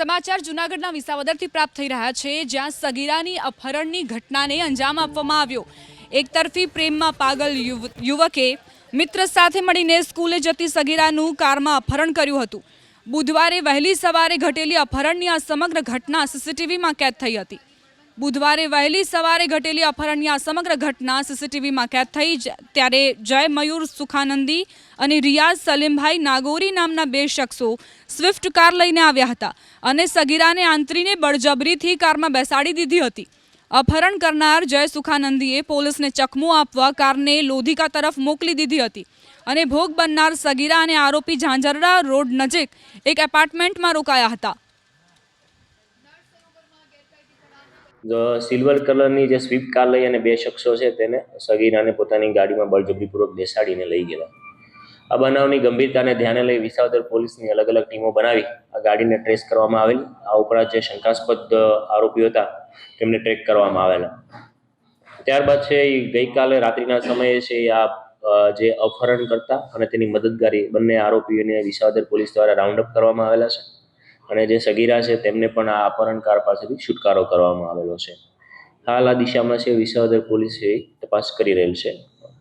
સમાચાર જૂનાગઢના વિસાવદરથી પ્રાપ્ત થઈ રહ્યા છે, જ્યાં સગીરાની અપહરણની ઘટનાને અંજામ આપવામાં આવ્યો. એકતરફી પ્રેમમાં પાગલ યુવકે મિત્ર સાથે મળીને સ્કૂલે જતી સગીરાનું કારમાં અપહરણ કર્યું હતું. બુધવારે વહેલી સવારે ઘટેલી અપહરણની આ સમગ્ર ઘટના સીસીટીવીમાં કેદ થઈ હતી. બુધવારે વહેલી સવારે ઘટેલી અપહરણની આ સમગ્ર ઘટના સીસીટીવીમાં કેદ થઈ ત્યારે જય મયુર સુખાનંદી અને રિયાઝ સલીમભાઈ નાગોરી નામના બે શખ્સો સ્વિફ્ટ કાર લઈને આવ્યા હતા અને સગીરાને આંતરીને બળજબરીથી કારમાં બેસાડી દીધી હતી. અપહરણ કરનાર જય સુખાનંદીએ પોલીસને ચકમો આપવા કારને લોધિકા તરફ મોકલી દીધી હતી અને ભોગ બનનાર સગીરા અને આરોપી ઝાંઝરડા રોડ નજીક એક એપાર્ટમેન્ટમાં રોકાયા હતા. સિલ્વર કલરની જે સ્વિફ્ટ કાર લઈ અને બે શખ્સો છે તેને સગીરાને પોતાની ગાડીમાં બળજબરીપૂર્વક બેસાડીને લઈ ગયેલા. આ બનાવની ગંભીરતાને ધ્યાને લઈ વિસાવદર પોલીસની અલગ અલગ ટીમો બનાવી આ ગાડીને ટ્રેસ કરવામાં આવેલી. આ ઉપરાંત જે શંકાસ્પદ આરોપીઓ હતા તેમને ટ્રેક કરવામાં આવેલા. ત્યારબાદ છે એ ગઈકાલે રાત્રિના સમયે છે આ જે અપહરણ કરતા અને તેની મદદગારી બંને આરોપીઓને વિસાવદર પોલીસ દ્વારા રાઉન્ડ અપ કરવામાં આવેલા છે. અને જે સગીરા છે, તેમને પણ આ અપહરણકાર પાસેથી છુટકારો કરવામાં આવેલો છે. હાલ આ દિશામાં છે, વિસાવદર પોલીસ તપાસ કરી રહેલ છે.